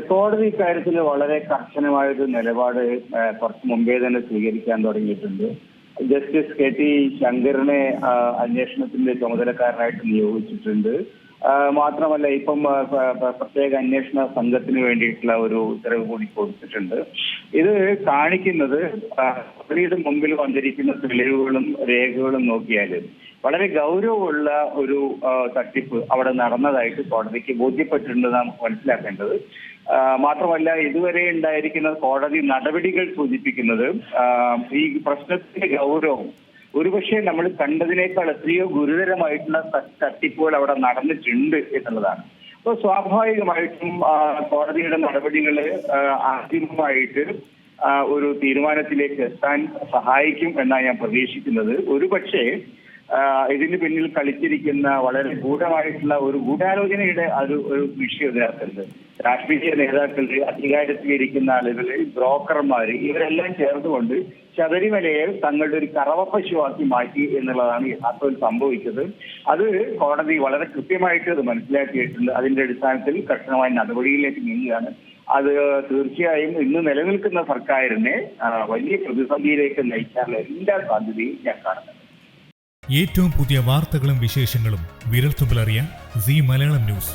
കോടതി ഇക്കാര്യത്തിൽ വളരെ കർശനമായൊരു നിലപാട് കുറച്ച് മുമ്പേ തന്നെ സ്വീകരിക്കാൻ തുടങ്ങിയിട്ടുണ്ട്. ജസ്റ്റിസ് കെ ടി ശങ്കറിനെ അന്വേഷണത്തിന്റെ ചുമതലക്കാരനായിട്ട് നിയോഗിച്ചിട്ടുണ്ട്. മാത്രമല്ല ഇപ്പം പ്രത്യേക അന്വേഷണ സംഘത്തിന് വേണ്ടിയിട്ടുള്ള ഒരു ഉത്തരവ് കൂടി കൊടുത്തിട്ടുണ്ട്. ഇത് കാണിക്കുന്നത് കോടതിയുടെ മുമ്പിൽ വന്നിരിക്കുന്ന തെളിവുകളും രേഖകളും നോക്കിയാൽ വളരെ ഗൗരവമുള്ള ഒരു തട്ടിപ്പ് അവിടെ നടന്നതായിട്ട് കോടതിക്ക് ബോധ്യപ്പെട്ടിട്ടുണ്ട് നാം മനസ്സിലാക്കേണ്ടത്. മാത്രമല്ല ഇതുവരെ ഉണ്ടായിരിക്കുന്ന കോടതി നടപടികൾ സൂചിപ്പിക്കുന്നത് ഈ പ്രശ്നത്തിന്റെ ഗൗരവം ഒരുപക്ഷെ നമ്മൾ കണ്ടതിനേക്കാൾ എത്രയോ ഗുരുതരമായിട്ടുള്ള തട്ടിപ്പുകൾ അവിടെ നടന്നിട്ടുണ്ട് എന്നുള്ളതാണ്. അപ്പോൾ സ്വാഭാവികമായിട്ടും കോടതിയുടെ നടപടികൾ ആദ്യമായിട്ട് ഒരു തീരുമാനത്തിലേക്ക് എത്താൻ സഹായിക്കും എന്നാണ് ഞാൻ പ്രതീക്ഷിക്കുന്നത്. ഒരുപക്ഷെ ഇതിന് പിന്നിൽ കളിച്ചിരിക്കുന്ന വളരെ ഗൂഢമായിട്ടുള്ള ഒരു ഗൂഢാലോചനയുടെ ഒരു ഒരു വിഷയം ഇതിനകത്തുണ്ട് രാഷ്ട്രീയ നേതാക്കൾ അധികാരത്തിലിരിക്കുന്ന ആളുകൾ ബ്രോക്കർമാർ ഇവരെല്ലാം ചേർന്നുകൊണ്ട് ശബരിമലയെ തങ്ങളുടെ ഒരു കറവ പശുവാക്കി മാറ്റി എന്നുള്ളതാണ് യഥാർത്ഥത്തിൽ സംഭവിച്ചത്. അത് കോടതി വളരെ കൃത്യമായിട്ട് അത് മനസ്സിലാക്കിയിട്ടുണ്ട്. അതിന്റെ അടിസ്ഥാനത്തിൽ കർശനമായ നടപടിയിലേക്ക് നീങ്ങുകയാണ്. അത് തീർച്ചയായും ഇന്ന് നിലനിൽക്കുന്ന സർക്കാരിനെ വലിയ പ്രതിസന്ധിയിലേക്ക് നയിക്കാനുള്ള എല്ലാ സാധ്യതയും ഞാൻ കാണുന്നു. ഏറ്റവും പുതിയ വാർത്തകളും വിശേഷങ്ങളും വിരൽത്തുമ്പിലറിയാൻ സി മലയാളം ന്യൂസ്.